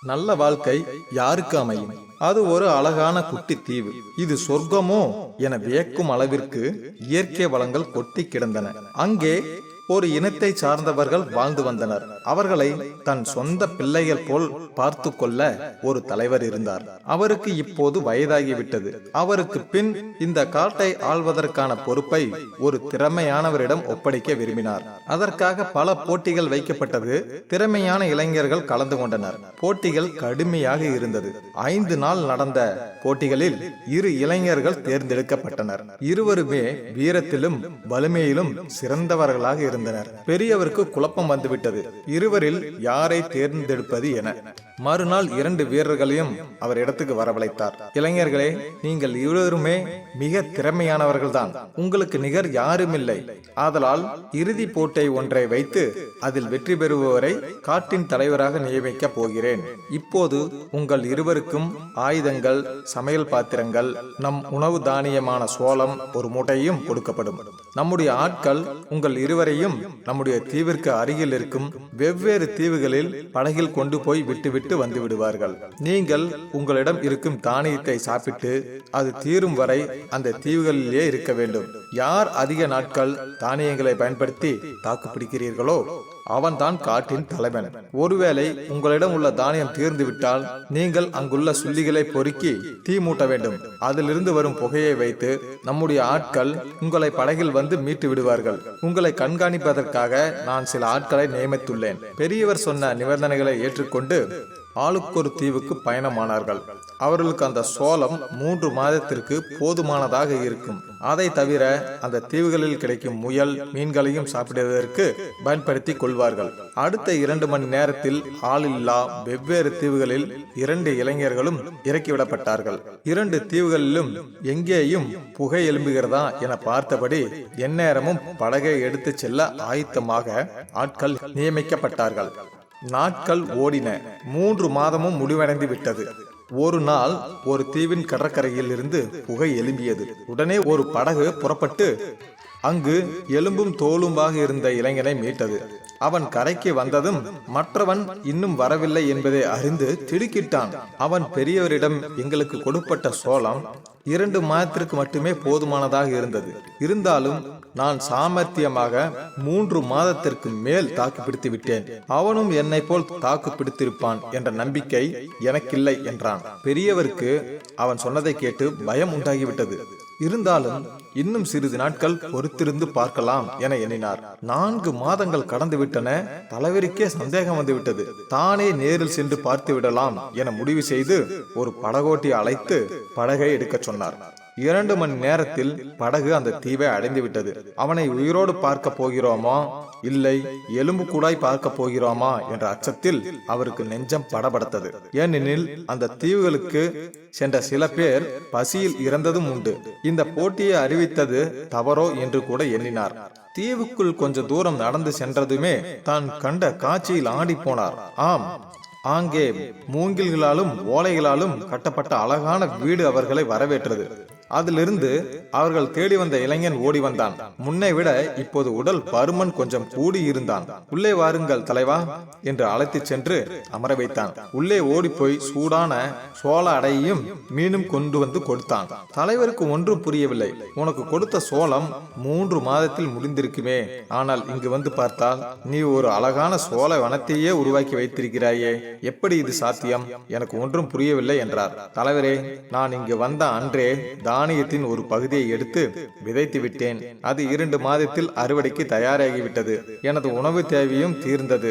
நல்ல வாழ்க்கை யாருக்கு அமையும்? அது ஒரு அழகான குட்டி தீவு. இது சொர்க்கமோ? என வியக்கும் அளவிற்கு இயற்கை வளங்கள் கொட்டி கிடந்தன. அங்கே ஒரு இனத்தை சார்ந்தவர்கள் வாழ்ந்து வந்தனர். அவர்களை தன் சொந்த பிள்ளைகள் போல் பார்த்து கொள்ள ஒரு தலைவர் இருந்தார். அவருக்கு இப்போது வயதாகிவிட்டது. அவருக்கு பின் இந்த காட்டை ஆள்வதற்கான பொறுப்பை ஒரு திறமையானவரிடம் ஒப்படைக்க விரும்பினார். அதற்காக பல போட்டிகள் வைக்கப்பட்டது. திறமையான இளைஞர்கள் கலந்து கொண்டனர். போட்டிகள் கடுமையாக இருந்தது. ஐந்து நாள் நடந்த போட்டிகளில் இரு இளைஞர்கள் தேர்ந்தெடுக்கப்பட்டனர். இருவருமே வீரத்திலும் வலிமையிலும் சிறந்தவர்களாக இருந்தனர். பெரியவருக்கு குழப்பம் வந்துவிட்டது. இருவரில் யாரை தேர்ந்தெடுப்பது என. மறுநாள் இரண்டு வீரர்களையும் அவர் இடத்துக்கு வரவழைத்தார். இளைஞர்களே நீங்கள் இருவருமே மிக திறமையானவர்கள்தான். உங்களுக்கு நிகர் யாருமில்லை. ஆதலால் இறுதி போட்டை ஒன்றை வைத்து அதில் வெற்றி பெறுபவரை காட்டின் தலைவராக நியமிக்க போகிறேன். இப்போது உங்கள் இருவருக்கும் ஆயுதங்கள் சமையல் பாத்திரங்கள் நம் உணவு தானியமான சோளம் ஒரு மூட்டையும் கொடுக்கப்படும். நம்முடைய ஆட்கள் உங்கள் இருவரையும் நம்முடைய தீவிற்கு அருகில் இருக்கும் வெவ்வேறு தீவுகளில் படகில் கொண்டு போய் விட்டுவிட்டு வந்து விடுவார்கள். நீங்கள் உங்களிடம் இருக்கும் தானியத்தை சாப்பிட்டு அது தீரும் வரை அந்த தீவுகளிலேயே இருக்க வேண்டும். யார் அதிக நாட்கள் தானியங்களை பயன்படுத்தி தாக்கு பிடிக்கிறீர்களோ அவன்தான் காட்டின் தலைவன். ஒருவேளை உங்களிடம் உள்ள தானியம் தீர்ந்து விட்டால் நீங்கள் அங்குள்ள சுள்ளிகளை பொறுக்கி தீ மூட்ட வேண்டும். அதிலிருந்து வரும் புகையை வைத்து நம்முடைய ஆட்கள் உங்களை படகில் வந்து மீட்டு விடுவார்கள். உங்களை கண்காணிப்பதற்காக நான் சில ஆட்களை நியமித்துள்ளேன். பெரியவர் சொன்ன நிபந்தனைகளை ஏற்றுக்கொண்டு ஆளுக்கொரு தீவுக்கு பயணமானார்கள். அவர்களுக்கு அந்த சோளம் மூன்று மாதத்திற்கு போதுமானதாக இருக்கும். அதை தவிர அந்த தீவுகளில் கிடைக்கும் முயல் மீன்களையும் சாப்பிடுவதற்கு பயன்படுத்தி கொள்வார்கள். அடுத்த இரண்டு மணி நேரத்தில் ஆளில்லா வெவ்வேறு தீவுகளில் இரண்டு இளைஞர்களும் இறக்கிவிடப்பட்டார்கள். இரண்டு தீவுகளிலும் எங்கேயும் புகை எழும்புகிறதா என பார்த்தபடி எந்நேரமும் படகை எடுத்துச் செல்ல ஆயத்தமாக ஆட்கள் நியமிக்கப்பட்டார்கள். நாட்கள் ஓடின. மூன்று மாதமும் முடிவடைந்து விட்டது. ஒரு நாள் ஒரு தீவின் கடற்கரையில் இருந்து புகை எழும்பியது. உடனே ஒரு படகு புறப்பட்டு அங்கு எலும்பும் தோலும்பாக இருந்த இளைஞனை மீட்டது. அவன் கரைக்கு வந்ததும் மற்றவன் இன்னும் வரவில்லை என்பதை அறிந்து திடுக்கிட்டான். அவன் பெரியவரிடம் எங்களுக்கு கொடுப்பட்ட சோளம் இரண்டு மாதத்திற்கு மட்டுமே போதுமானதாக இருந்தது. இருந்தாலும் நான் சாமர்த்தியமாக மூன்று மாதத்திற்கு மேல் தாக்கு பிடித்து விட்டேன். அவனும் என்னை போல் தாக்கு பிடித்திருப்பான் என்ற நம்பிக்கை எனக்கில்லை என்றான். பெரியவருக்கு அவன் சொன்னதை கேட்டு பயம் உண்டாகிவிட்டது. இருந்தாலும் இன்னும் சிறிது நாட்கள் பொறுத்திருந்து பார்க்கலாம் என எண்ணினார். நான்கு மாதங்கள் கடந்து விட்டன தலைவருக்கே சந்தேகம் வந்துவிட்டது. தானே நேரில் சென்று பார்த்து விடலாம் என முடிவு செய்து ஒரு படகோட்டி அழைத்து படகை எடுக்கச் சொன்னார். இரண்டு மணி நேரத்தில் படகு அந்த தீவை அடைந்து விட்டது அவனை உயிரோடு பார்க்க போகிறோமா? இல்லை எலும்பு கூடாய் பார்க்க போகிறோமா? என்ற அச்சத்தில் அவருக்கு நெஞ்சம் படபடத்தது. ஏனெனில் அந்த தீவுகளுக்கு சென்ற சில பேர் பசியில் இறந்ததும் உண்டு. இந்த போட்டியை அறிவித்தது தவறோ என்று கூட எண்ணினார். தீவுக்குள் கொஞ்ச தூரம் நடந்து சென்றதுமே தான் கண்ட காட்சியில் ஆடி போனார். ஆம் ஆங்கே மூங்கில்களாலும் ஓலைகளாலும் கட்டப்பட்ட அழகான வீடு அவர்களை வரவேற்றது. அதிலிருந்து அவர்கள் தேடி வந்த இளைஞன் ஓடி வந்தான். முன்னை விட இப்போது உடல் பருமன் கொஞ்சம் கூடி இருந்தான். உள்ளே வாருங்கள் தலைவா என்று அழைத்துச் சென்று அமர வைத்தான். உள்ளே ஓடி போய் சூடான சோள அடையையும் மீனும் கொண்டு வந்து கொடுத்தான். தலைவருக்கு ஒன்றும் புரியவில்லை. உனக்கு கொடுத்த சோளம் மூன்று மாதத்தில் முடிந்திருக்குமே. ஆனால் இங்கு வந்து பார்த்தால் நீ ஒரு அழகான சோள வனத்தையே உருவாக்கி வைத்திருக்கிறாயே. எப்படி இது சாத்தியம்? எனக்கு ஒன்றும் புரியவில்லை என்றார். தலைவரே நான் இங்கு வந்த அன்றே தானியத்தின் ஒரு பகுதியை எடுத்து விதைத்து விட்டேன். அது இரண்டு மாதத்தில் அறுவடைக்கு தயாராகிவிட்டது. எனது உணவு தேவையும் தீர்ந்தது.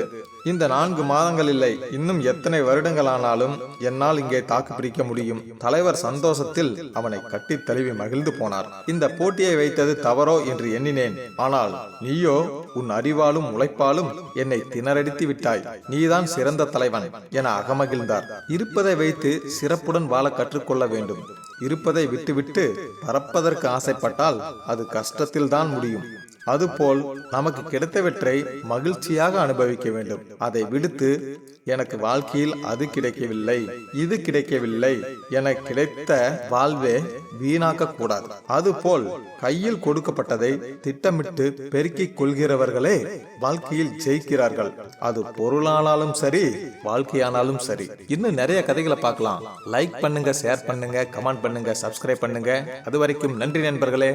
இந்த நான்கு மாதங்கள் இல்லை இன்னும் எத்தனை வருடங்களானாலும் என்னால் இங்கே தாக்கு பிடிக்க முடியும். தலைவர் சந்தோஷத்தில் அவனை கட்டி தழுவி மகிழ்ந்து போனார். இந்த போட்டியை வைத்தது தவறோ என்று எண்ணினேன். ஆனால் நீயோ உன் அறிவாலும் உழைப்பாலும் என்னை திணறடித்து விட்டாய். நீதான் சிறந்த தலைவன் என அகமகிழ்ந்தார். இருப்பதை வைத்து சிறப்புடன் வாழ கற்றுக்கொள்ள வேண்டும். இருப்பதை விட்டுவிட்டு பறப்பதற்கு ஆசைப்பட்டால் அது கஷ்டத்தில் தான் முடியும். அதுபோல் நமக்கு கிடைத்தவற்றை மகிழ்ச்சியாக அனுபவிக்க வேண்டும். அதை விடுத்து எனக்கு வாழ்க்கையில் அது கிடைக்கவில்லை இது கிடைக்கவில்லை என கிடைத்த வாழ்வே வீணாக்க கூடாது அதுபோல் கையில் கொடுக்கப்பட்டதை திட்டமிட்டு பெருக்கிக் கொள்கிறவர்களே வாழ்க்கையில் ஜெயிக்கிறார்கள். அது பொருளானாலும் சரி வாழ்க்கையானாலும் சரி. இன்னும் நிறைய கதைகளை பார்க்கலாம். லைக் பண்ணுங்க ஷேர் பண்ணுங்க கமெண்ட் பண்ணுங்க சப்ஸ்கிரைப் பண்ணுங்க. அது வரைக்கும் நன்றி நண்பர்களே.